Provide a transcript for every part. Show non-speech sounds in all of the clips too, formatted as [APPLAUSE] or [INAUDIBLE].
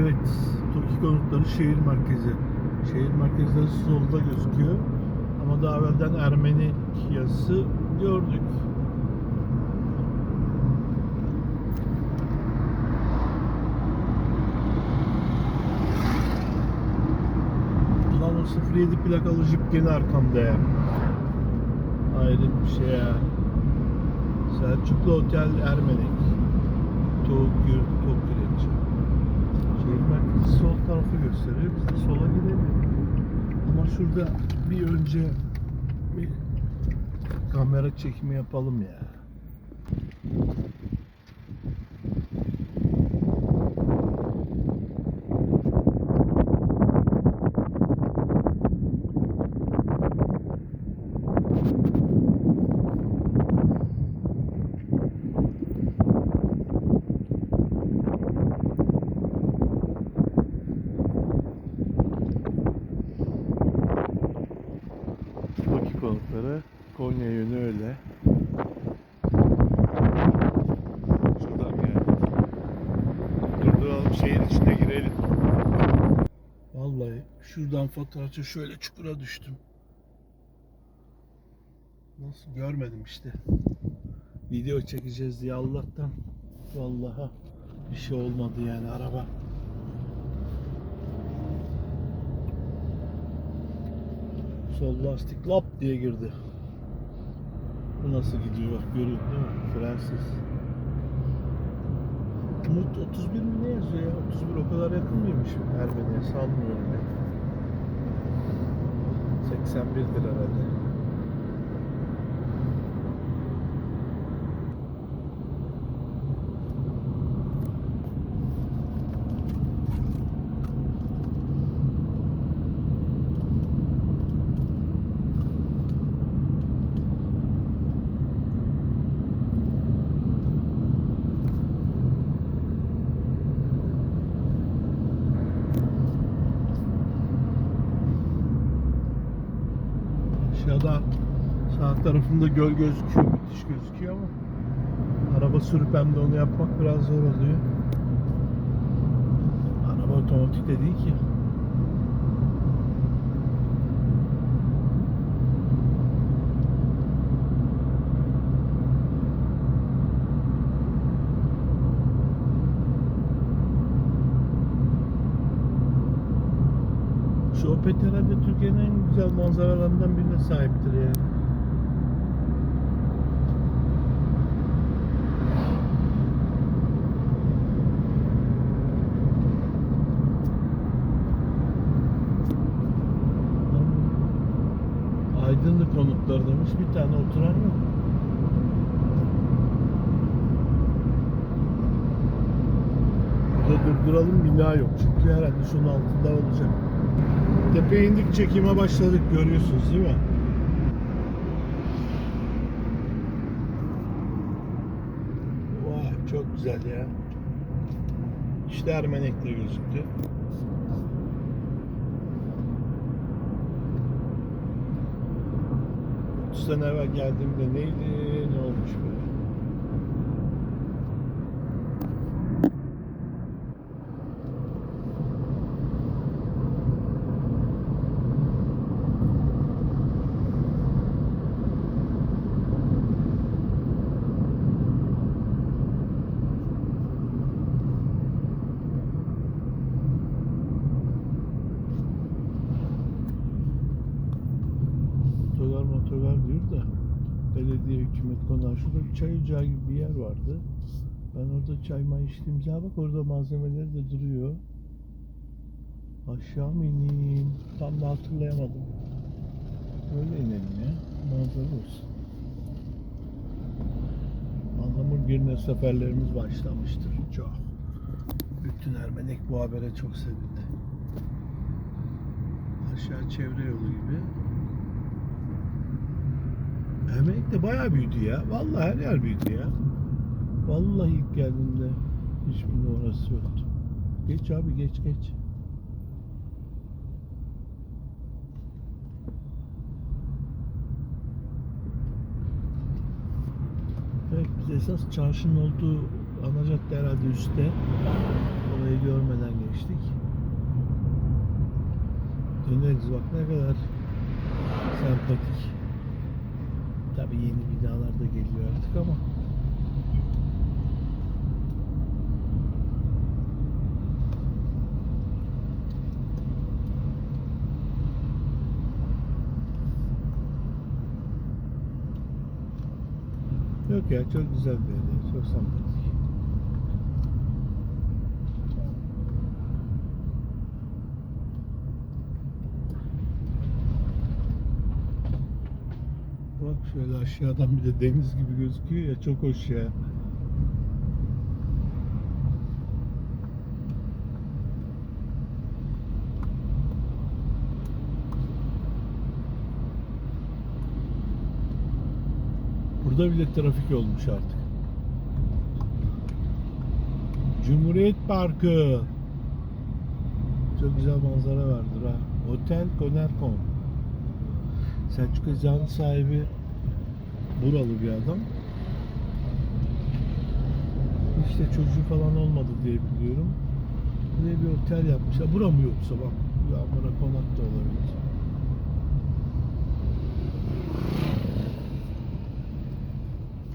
Evet, Toki konutları şehir merkezi. Şehir merkezleri solda gözüküyor. Ama daha evvelden Ermeni yazısı gördük. Lan o 07 plakalı jip gene arkamda ya. Ayrı bir şey ya. Selçuklu Otel Ermenek. Tokyo, Tokyo Şehir merkezi sol tarafı gösteriyor. Biz sola gidelim. Ama şurada bir önce bir kamera çekimi yapalım ya. Toki konutları Konya yönü öyle. Şuradan geldik. Durduralım şehir içine girelim. Vallahi şuradan fotoğrafça şöyle çukura düştüm. Nasıl görmedim işte. Video çekeceğiz diye Allah'tan vallahi bir şey olmadı yani araba. Sol lastik lap diye girdi. Bu nasıl gidiyor bak görüyorsun değil mi? Frensiz. Umut 31 mi ne yazıyor ya? 31 o kadar yakın mıymış Ermeni'ye? Sanmıyorum ben. 81'dir herhalde. Aşağıda sağ tarafında göl gözüküyor. Müthiş gözüküyor ama araba sürüp hem de onu yapmak biraz zor oluyor. Araba otomatik de değil ki. Şu Opet herhalde Türkiye'nin en güzel manzaralarından birine sahiptir yani. Aydınlık konutlar demiş bir tane oturan yok. Burada durduralım bina yok çünkü herhalde şunun altında olacak. Tepeye indik çekime başladık görüyorsunuz değil mi? Vay çok güzel ya. İşte Ermenek'te gözüktü. Sene evvel geldiğimde neydi, ne olmuş böyle? Motorlar motorlar diyor da belediye hükümet konar. Şurada bir çay ocağı gibi bir yer vardı. Ben orada çay may içtiğim zaman bak orada malzemeleri de duruyor. Aşağı mı ineyim? Tam da hatırlayamadım. Öyle inelim ya. Manzara olsun. Anlamur Girne seferlerimiz başlamıştır. Çok. Bütün Ermenek bu habere çok sevindi. Aşağı çevre yolu gibi. Ermenek de bayağı büyüdü ya. Vallahi her yer büyüdü ya. Vallahi ilk geldiğimde hiçbir numarası yoktu. Geç abi geç geç. Evet biz esas çarşının olduğu ana cadde herhalde üstte. Orayı görmeden geçtik. İneriz bak ne kadar sempatik. Tabii yeni binalar da geliyor artık ama. Yok ya çok güzel bir yer. Çok sempatik. Bak şöyle aşağıdan bir de deniz gibi gözüküyor ya çok hoş ya. Burada bile trafik olmuş artık. Cumhuriyet Parkı. Çok güzel manzara vardır ha. Otel Konerkon. Selçuk Özcan'ın sahibi buralı bir adam. İşte çocuğu falan olmadı diye biliyorum. Buraya bir otel yapmışlar. Bura mı yoksa bak. Ya bura konak da olabilir.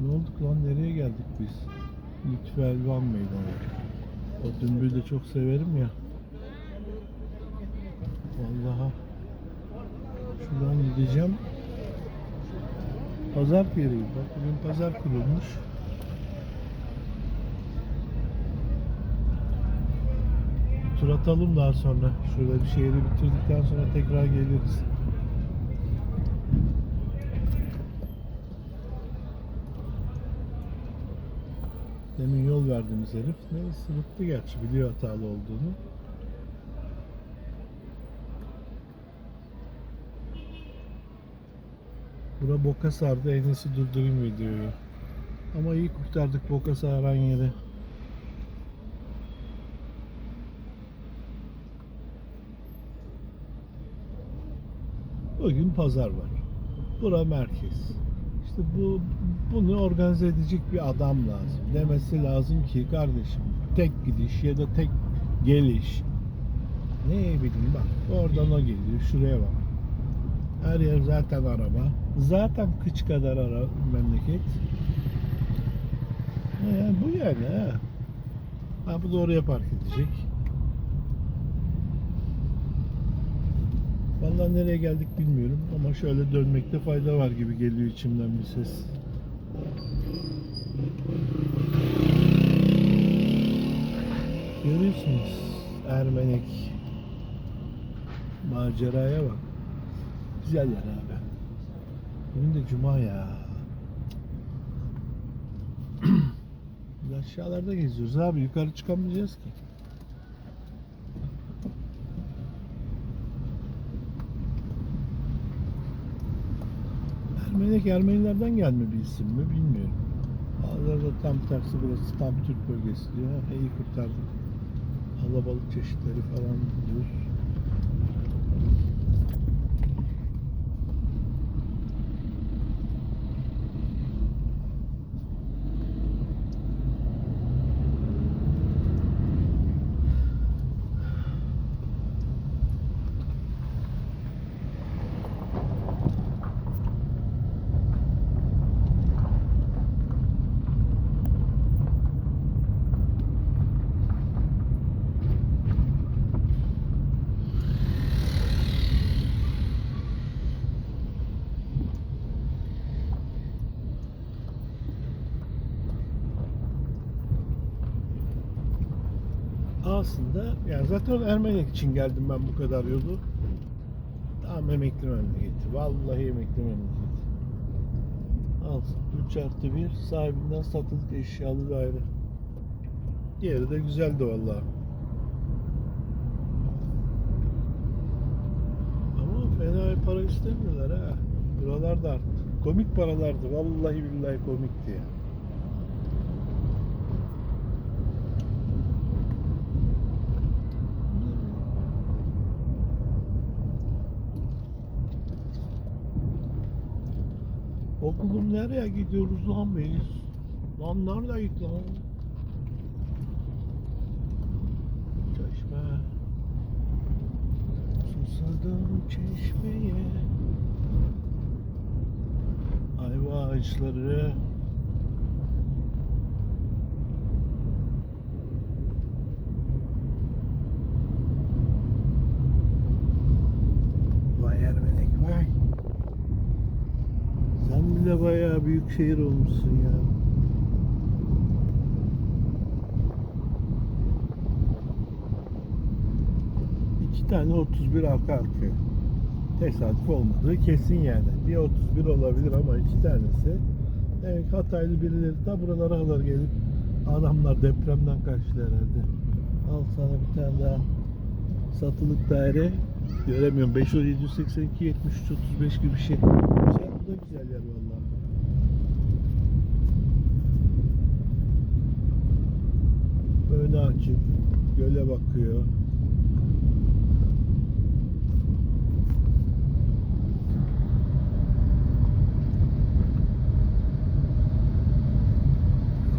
Ne olduk lan? Nereye geldik biz? Lütfü Elvan Meydanı. O dümbüğü de çok severim ya. Vallahi şuradan gideceğim. Pazar yeri. Bak bugün pazar kurulmuş. Tur atalım daha sonra. Şurada bir şehri bitirdikten sonra tekrar geliriz. Demin yol verdiğimiz herif ne sırıttı gerçi biliyor hatalı olduğunu. Bura boka sardı en iyisi durdurayım videoyu. Ama iyi kurtardık boka saran yeri. Bugün pazar var. Bura merkez. İşte bu bunu organize edecek bir adam lazım. Demesi lazım ki kardeşim tek gidiş ya da tek geliş. Ne bileyim bak oradan o geliyor şuraya bak. Her yer zaten araba. Zaten kıç kadar ara memleket. Ee, bu yani ha. Ha bu da oraya park edecek. Vallahi nereye geldik bilmiyorum ama şöyle dönmekte fayda var gibi geliyor içimden bir ses. Görüyorsunuz Ermenek maceraya bak. Güzel yer abi. Bugün de cuma ya. Biz aşağılarda geziyoruz abi. Yukarı çıkamayacağız ki. Ermenek Ermenilerden gelme bir isim mi bilmiyorum. Bazıları da tam tersi burası tam Türk bölgesi diyor. Ha, iyi kurtardık. Alabalık çeşitleri falan diyor. Aslında yani zaten Ermenek için geldim ben bu kadar yolu. Tam emekli memleketi. Vallahi emekli memleketi. Al 3 artı 1 sahibinden satılık eşyalı daire. Diğeri de güzeldi vallahi. Ama fena para istemiyorlar ha. Buralar da arttı. Komik paralardı. Vallahi billahi komikti ya. Okulum nereye gidiyoruz lan biz? Lan nerede git lan? Çeşme. Susa. Rastladım çeşmeye Ayva ağaçları Vay Ermenek vay Bile bayağı büyük şehir olmuşsun ya İki tane 31 arka arkaya. Tesadüf olmadığı kesin yani. Bir 31 olabilir ama iki tanesi. Evet Hataylı birileri da buralara kadar gelip adamlar depremden kaçtı herhalde. Al sana bir tane daha satılık daire. Göremiyorum. 5 782 73 35 gibi bir şey. Güzel, bu da güzel yer valla. Göle bakıyor.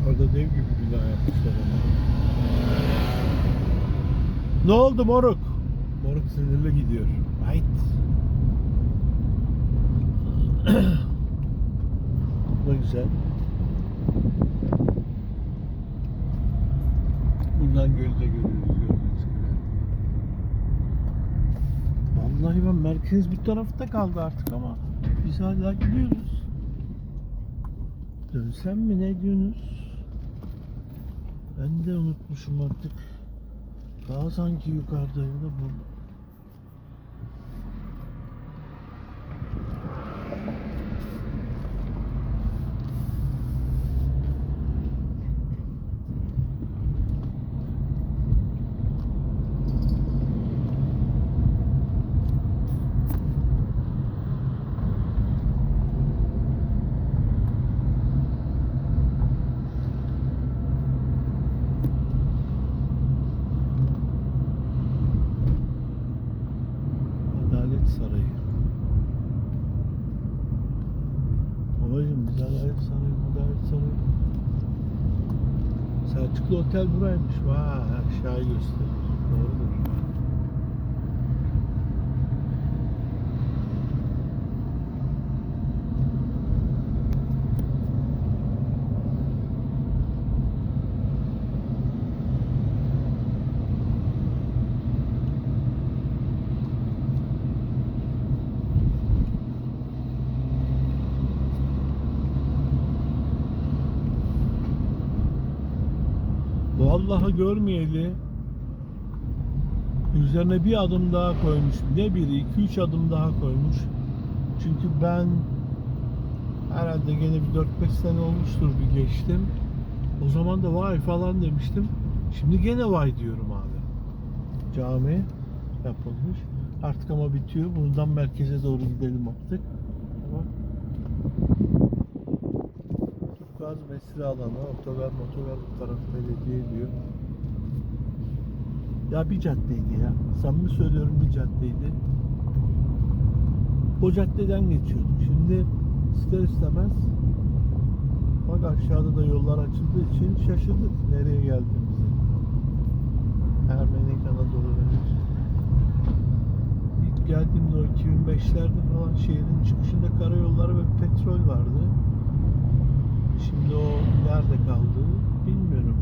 Orada dev gibi bina yapmışlar ama. Ne oldu moruk? Moruk sinirli gidiyor. Right. [CLEARS THROAT] Da güzel. Buradan gölü de görüyoruz gördüğünüz. Vallahi ben merkez bir tarafta kaldı artık ama biz hala gidiyoruz. Dönsem mi ne diyorsunuz? Ben de unutmuşum artık. Daha sanki yukarıdayım da bu. Otel buraymış. Vay aşağıyı gösteriyor. Doğrudur. Vallahi görmeyeli üzerine bir adım daha koymuş. Ne biri, iki üç adım daha koymuş. Çünkü ben herhalde gene bir 4-5 sene olmuştur bir geçtim. O zaman da vay falan demiştim. Şimdi gene vay diyorum abi. Cami yapılmış. Artık ama bitiyor. Buradan merkeze doğru gidelim artık. Mesire alanı, otogar motogar bu tarafta belediye diyor. Ya bir caddeydi ya. Samimi söylüyorum bir caddeydi. O caddeden geçiyorduk. Şimdi ister istemez bak aşağıda da yollar açıldığı için şaşırdık nereye geldiğimizi. Ermenik Anadolu Deniz. İlk geldiğimde o 2005'lerde falan şehrin çıkışında karayolları ve petrol vardı. Şimdi o nerede kaldı bilmiyorum.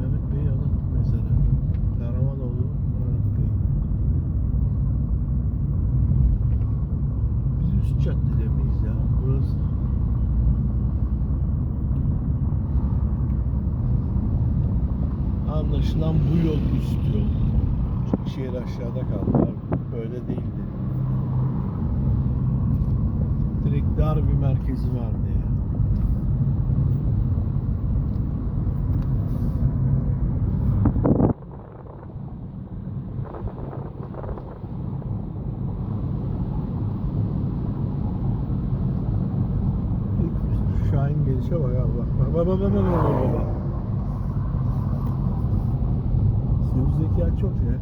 Mehmet Bey anıt mezarı. Kahramanoğlu Mehmet Bey. Biz üst caddede miyiz ya? Burası. Anlaşılan bu yol üst yol. Çünkü şehir aşağıda kaldı abi. Böyle değildi. Direkt dar bir merkezi vardı ya. İlk Şahin gelişe bak abi bak. Bak bak bak bak bak bak bak bak. Zeka çok ya.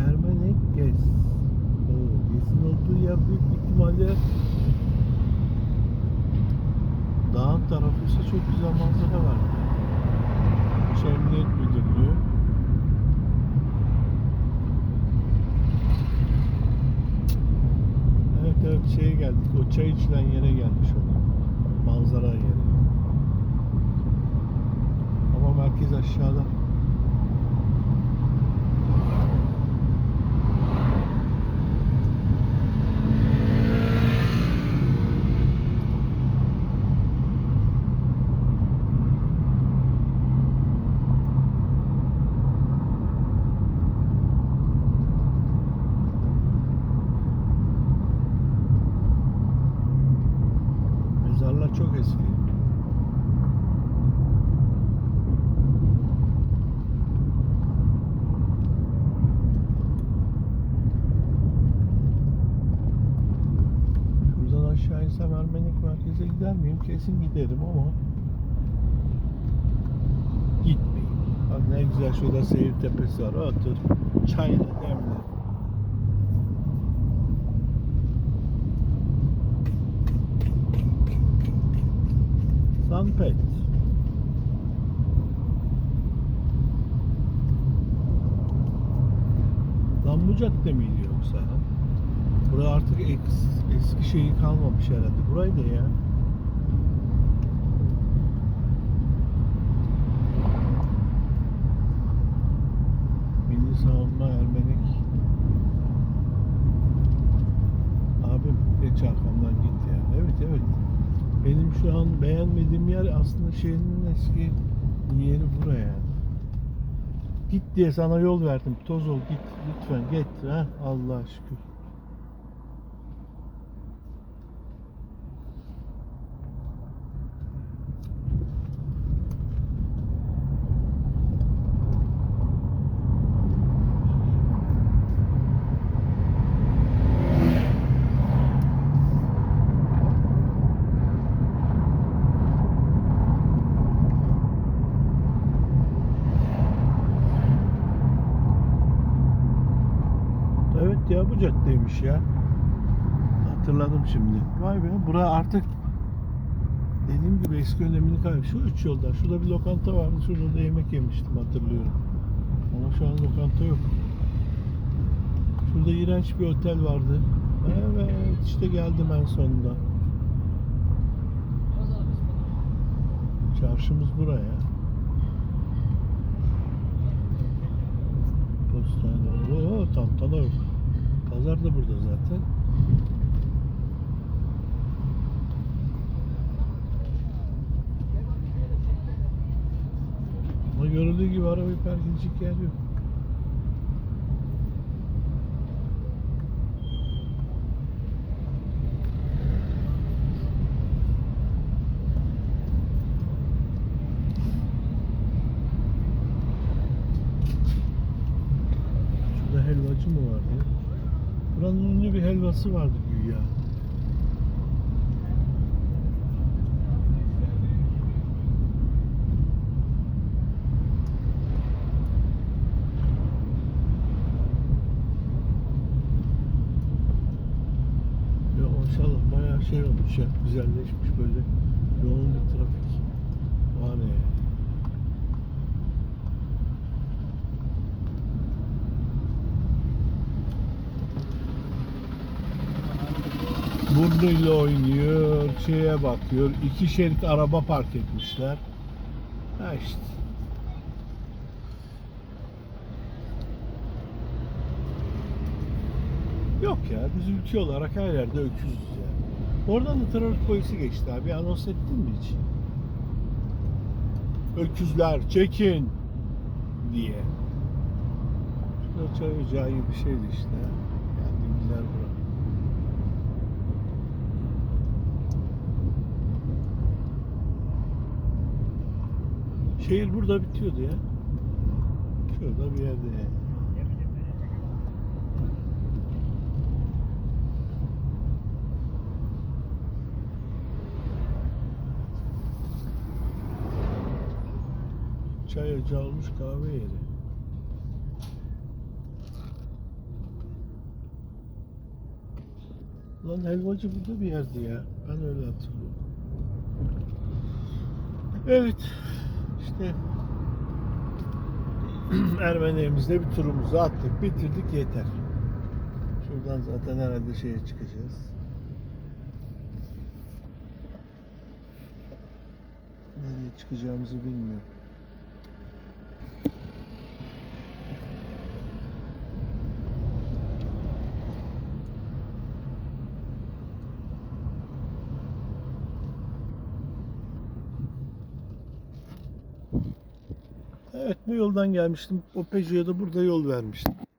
Ermenek Gez. Oo, Gez'in olduğu yer büyük ihtimalle dağın tarafı ise çok güzel manzara var. İç Emniyet Müdürlüğü. şeye geldik. O çay içilen yere gelmiş oluyor. Manzara yeri. Ama merkez aşağıda. Mezarlar çok eski. Şuradan aşağı insem Ermenik merkeze gider miyim? Kesin giderim ama gitmeyeyim. Bak ne güzel şurada seyir tepesi var. Otur. Çayla demle. Bu cadde miydi yoksa? Bura artık eks, eski şeyi kalmamış herhalde. Buraydı ya. Milli Savunma Ermenik. Abim geç arkamdan git ya. Evet evet. Benim şu an beğenmediğim yer aslında şehrin eski yeri buraya. Git diye sana yol verdim. Toz ol git lütfen git. Ha? Allah şükür. Evet ya bu caddeymiş ya. Hatırladım şimdi. Vay be bura artık dediğim gibi eski önemini kaybı. Şu üç yoldan. Şurada bir lokanta vardı. Şurada da yemek yemiştim hatırlıyorum. Ama şu an lokanta yok. Şurada iğrenç bir otel vardı. Evet işte geldim en sonunda. Çarşımız buraya. Postane. Oo tantana yok. Pazar da burada zaten. Ama görüldüğü gibi arabayı park edecek yer yok. Şurada helvacı mı vardı ya? Buranın helvası vardı güya. Ya maşallah bayağı şey olmuş ya, güzelleşmiş böyle yoğun bir trafik var ya. Burnuyla oynuyor, şeye bakıyor. İki şerit araba park etmişler. Ha işte. Yok ya, biz ülke olarak her yerde öküzüz ya. Oradan da trafik polisi geçti abi. Anons ettin mi hiç? Öküzler çekin diye. Şurada çay ocağı bir şeydi işte. Geldiğimiz yer burası. Şehir burada bitiyordu ya. Şurada bir yerde yani. Çay ocağı olmuş kahve yeri. Lan helvacı burada bir yerdi ya. Ben öyle hatırlıyorum. Evet işte [CLEARS THROAT] Ermenilerimizle bir turumuzu attık, bitirdik yeter. Şuradan zaten herhalde şeye çıkacağız. Nereye çıkacağımızı bilmiyorum. Yoldan gelmiştim. O Peugeot'a da burada yol vermiştim.